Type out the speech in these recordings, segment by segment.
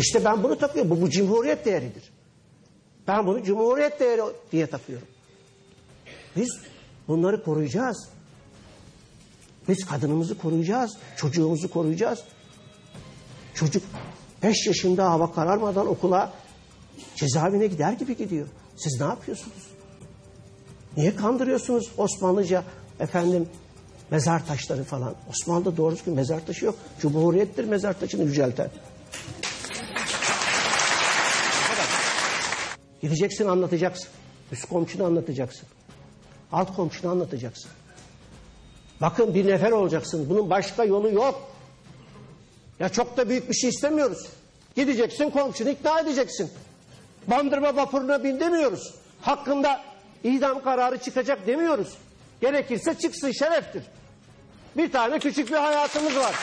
İşte ben bunu takıyorum. Bu, bu cumhuriyet değeridir. Ben bunu cumhuriyet değeri diye takıyorum. Biz bunları koruyacağız. Biz kadınımızı koruyacağız. Çocuğumuzu koruyacağız. Çocuk 5 yaşında hava kararmadan okula cezaevine gider gibi gidiyor. Siz ne yapıyorsunuz? Niye kandırıyorsunuz Osmanlıca efendim mezar taşları falan? Osmanlı'da doğru düzgün mezar taşı yok. Cumhuriyettir mezar taşını yücelten. Gideceksin anlatacaksın. Üst komşunu anlatacaksın. Alt komşunu anlatacaksın. Bakın bir nefer olacaksın. Bunun başka yolu yok. Ya çok da büyük bir şey istemiyoruz. Gideceksin komşunu ikna edeceksin. Bandırma vapuruna bin demiyoruz. Hakkında idam kararı çıkacak demiyoruz. Gerekirse çıksın şereftir. Bir tane küçük bir hayatımız var.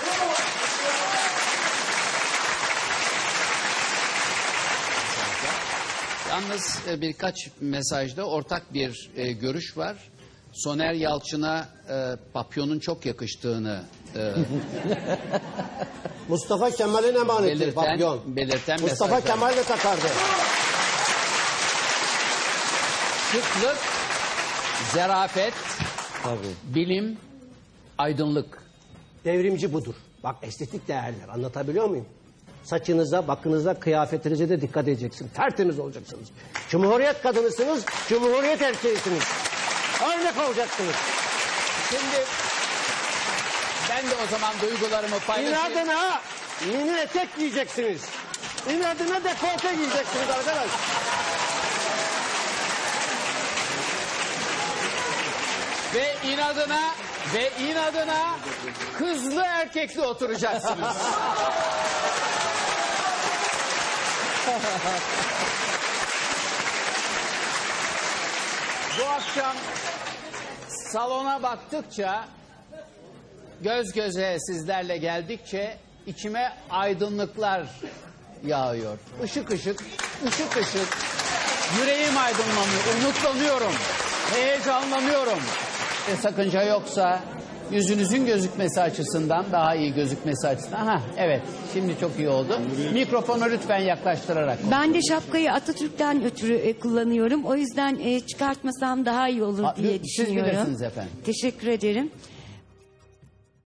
Yalnız e, birkaç mesajda ortak bir e, görüş var. Soner Yalçın'a e, papyonun çok yakıştığını e, Mustafa Kemal'in emaneti belirten, papyon. belirten Mustafa mesajlar. Kemal de takardı. Şıklık, zarafet, bilim, aydınlık. Devrimci budur. Bak estetik değerler anlatabiliyor muyum? Saçınıza, bakınıza, kıyafetinize de dikkat edeceksiniz. Tertemiz olacaksınız. Cumhuriyet kadınısınız, cumhuriyet erkeğisiniz. Örnek olacaksınız. Şimdi ben de o zaman duygularımı paylaşayım. İnadına mini etek giyeceksiniz. İnadına dekolte giyeceksiniz arkadaş. Ve inadına ve inadına kızlı erkekli oturacaksınız. Bu akşam salona baktıkça göz göze sizlerle geldikçe içime aydınlıklar yağıyor. Işık ışık, ışık ışık. Yüreğim aydınlanıyor, umutlanıyorum, heyecanlanıyorum. E sakınca yoksa yüzünüzün gözükmesi açısından daha iyi gözükmesi açısından. Aha evet şimdi çok iyi oldu. Mikrofonu lütfen yaklaştırarak. Ben de şapkayı Atatürk'ten ötürü e, kullanıyorum. O yüzden e, çıkartmasam daha iyi olur Ha, diye siz düşünüyorum. bilirsiniz efendim. Teşekkür ederim.